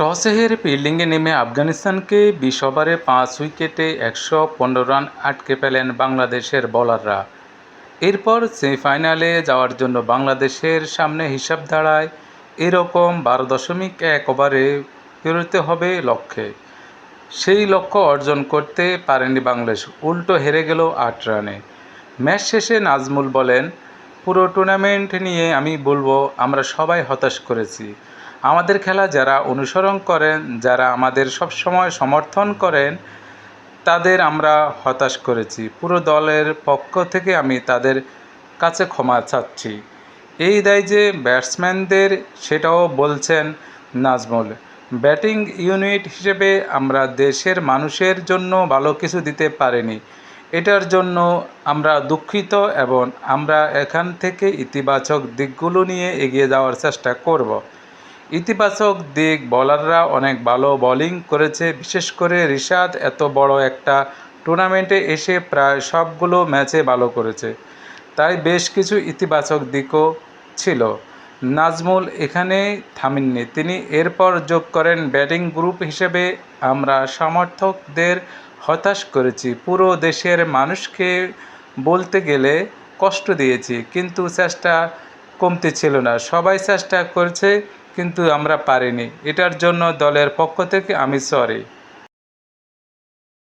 টসে হেরে ফিল্ডিংয়ে নেমে আফগানিস্তানকে বিশ ওভারে পাঁচ উইকেটে একশো পনেরো রান আটকে ফেলেন বাংলাদেশের বোলাররা। এরপর সেমিফাইনালে যাওয়ার জন্য বাংলাদেশের সামনে হিসাব দাঁড়ায় এরকম বারো দশমিক এক ওভারে পেরোতে হবে লক্ষ্যে। সেই লক্ষ্য অর্জন করতে পারেনি বাংলাদেশ, উল্টো হেরে গেল আট রানে। ম্যাচ শেষে নাজমুল বলেন, পুরো টুর্নামেন্ট নিয়ে আমি বলব, আমরা সবাই হতাশ করেছি। আমাদের খেলা যারা অনুসরণ করেন, যারা আমাদের সবসময় সমর্থন করেন, তাদের আমরা হতাশ করেছি। পুরো দলের পক্ষ থেকে আমি তাদের কাছে ক্ষমা চাচ্ছি। এই দায় যে ব্যাটসম্যানদের, সেটাও বলছেন নাজমুল। ব্যাটিং ইউনিট হিসেবে আমরা দেশের মানুষের জন্য ভালো কিছু দিতে পারিনি। এটার জন্য আমরা দুঃখিত এবং আমরা এখান থেকে ইতিবাচক দিকগুলো নিয়ে এগিয়ে যাওয়ার চেষ্টা করব। ইতিবাচক দিক বলাররা অনেক ভালো বোলিং করেছে, বিশেষ করে রিশাদ এত বড় একটা টুর্নামেন্টে এসে প্রায় সবগুলো ম্যাচে ভালো করেছে। তাই বেশ কিছু ইতিবাচক দিকও ছিল। নাজমুল এখানে থামেননি। তিনি এরপর যোগ করেন ব্যাটিং গ্রুপ হিসেবে। আমরা সমর্থকদের হতাশ করেছি। পুরো দেশের মানুষকে বলতে গেলে কষ্ট দিয়েছি, কিন্তু চেষ্টা কমতে ছিল না। সবাই চেষ্টা করছে কিন্তু আমরা পারিনি। এটার জন্য দলের পক্ষ থেকে আমি সরি